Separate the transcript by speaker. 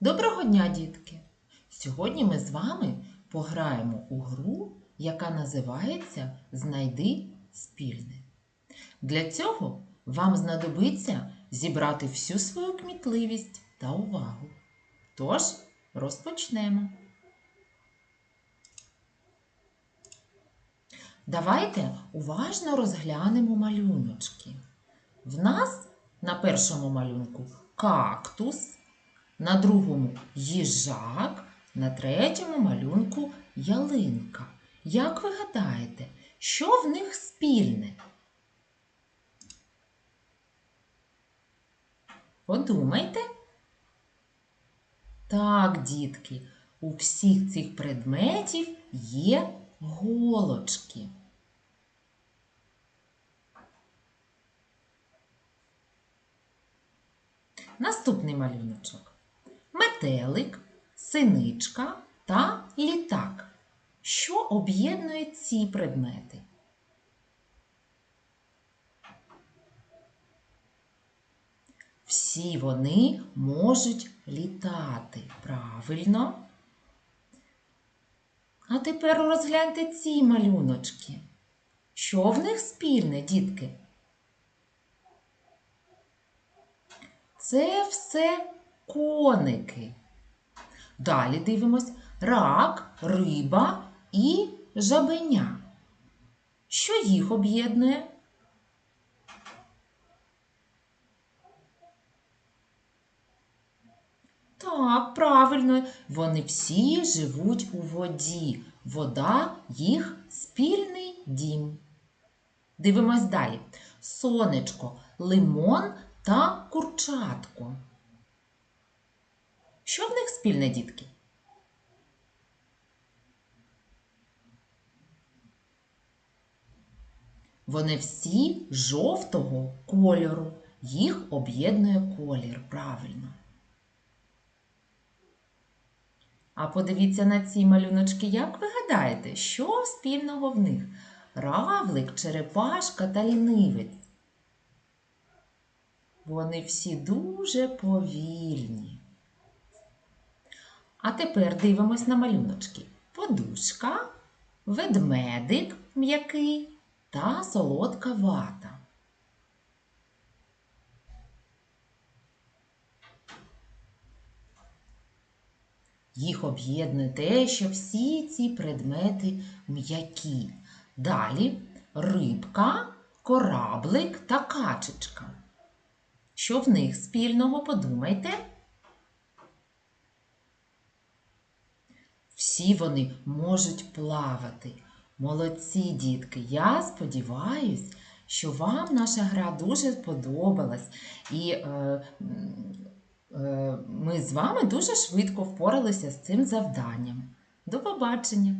Speaker 1: Доброго дня, дітки! Сьогодні ми з вами пограємо у гру, яка називається Знайди спільне. Для цього вам знадобиться зібрати всю свою кмітливість та увагу. Тож, розпочнемо. Давайте уважно розглянемо малюночки. В нас на першому малюнку кактус, на другому їжак, на третьому малюнку ялинка. Як ви гадаєте, що в них спільне? Подумайте. Так, дітки, у всіх цих предметів є голочки. Наступний малюночок. Метелик, синичка та літак. Що об'єднує ці предмети? Всі вони можуть літати. Правильно. А тепер розгляньте ці малюночки. Що в них спільне, дітки? Це все коники. Далі дивимось рак, риба і жабеня. Що їх об'єднує? Так, правильно, вони всі живуть у воді. Вода їх спільний дім. Дивимось далі. Сонечко, лимон та курчатко. Що в них спільне, дітки? Вони всі жовтого кольору. Їх об'єднує колір, правильно. А подивіться на ці малюночки, як ви гадаєте, що спільного в них? Равлик, черепашка та лінивець. Вони всі дуже повільні. А тепер дивимось на малюночки. Подушка, ведмедик м'який та солодка вата. Їх об'єднує те, що всі ці предмети м'які. Далі рибка, кораблик та качечка. Що в них спільного, подумайте? Всі вони можуть плавати. Молодці, дітки! Я сподіваюсь, що вам наша гра дуже сподобалась. І е, е, ми з вами дуже швидко впоралися з цим завданням. До побачення!